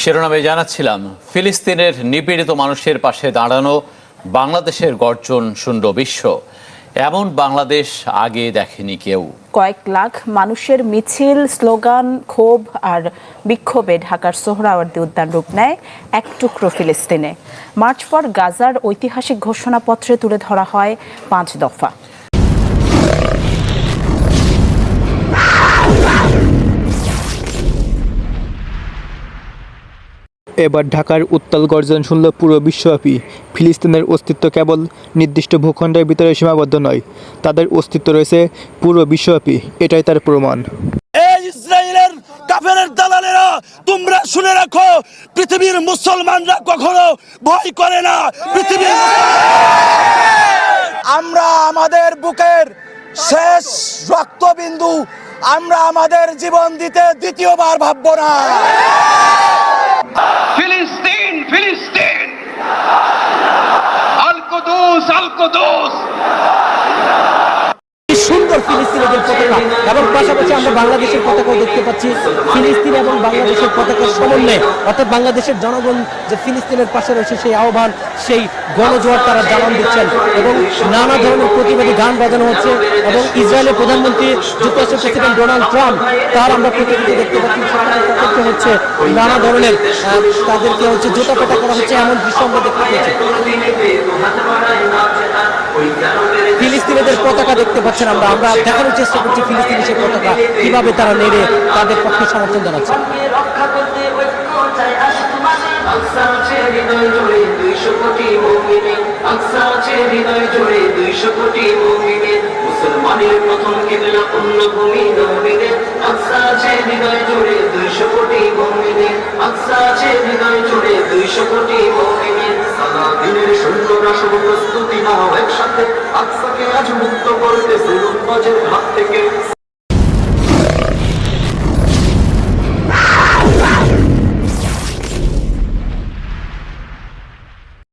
শিরোনামে জানাচ্ছিলাম, ফিলিস্তিনের নিপীড়িত মানুষের পাশে দাঁড়ানো বাংলাদেশের গর্জন শুনল বিশ্ব। এমন বাংলাদেশ আগে দেখেনি কেউ। কয়েক লাখ মানুষের মিছিল, স্লোগান, ক্ষোভ আর বিক্ষোভে ঢাকার সোহরাওয়ার্দী উদ্যান রূপ নেয় এক টুকরো ফিলিস্তিনে। মার্চ ফর গাজার ঐতিহাসিক ঘোষণাপত্রে তুলে ধরা হয় পাঁচ দফা। এবার ঢাকার উত্তাল গর্জন শুনল পুরো বিশ্বব্যাপী। ফিলিস্তিনের অস্তিত্ব কেবল নির্দিষ্ট ভূখণ্ডের ভিতরে সীমাবদ্ধ নয়, তাদের অস্তিত্ব রয়েছে পুরো বিশ্বব্যাপী, এটাই তার প্রমাণ। তোমরা শুনে রাখো, পৃথিবীর মুসলমানরা কখনো ভয় করে না। পৃথিবীর আমরা আমাদের বুকের শেষ রক্তবিন্দু, আমরা আমাদের জীবন দিতে দ্বিতীয়বার ভাববো না। ফিলিস্তিন ফিলিস্তিন। আল কুদুস আল কুদুস এবং পাশাপাশি আমরা বাংলাদেশের পতাকাও দেখতে পাচ্ছি। ফিলিস্তিন এবং বাংলাদেশের পতাকার সমন্বয়ে, অর্থাৎ বাংলাদেশের জনগণ যে ফিলিস্তিনের পাশে রয়েছে সেই আহ্বান, সেই গণজোয়ার তারা জানান দিচ্ছেন এবং নানা ধরনের প্রতিবাদী গান বাজানো হচ্ছে এবং ইসরায়েলের প্রধানমন্ত্রী, যুক্তরাষ্ট্রের প্রেসিডেন্ট ডোনাল্ড ট্রাম্প, তার আমরা প্রতিনিধি দেখতে পাচ্ছি তাদেরকে হচ্ছে নানা ধরনের তাদেরকে হচ্ছে জুতা পেটা করা হচ্ছে, এমন দৃশ্য আমরা দেখতে পেয়েছি। ফিলিস্তিনিদের পতাকা দেখতে পাচ্ছেন আমরা। আমরা দেখানোর চেষ্টা করছি ফিলিস্তিনি সেই পতাকা, কীভাবে তারা নেড়ে তাদের পক্ষে সমর্থন জানাচ্ছে। মুসলমানের প্রথম প্রস্তুতি নাও একসাথে। আকসাকে আজ মুক্ত করতে জুলুম বাজের হাত থেকে।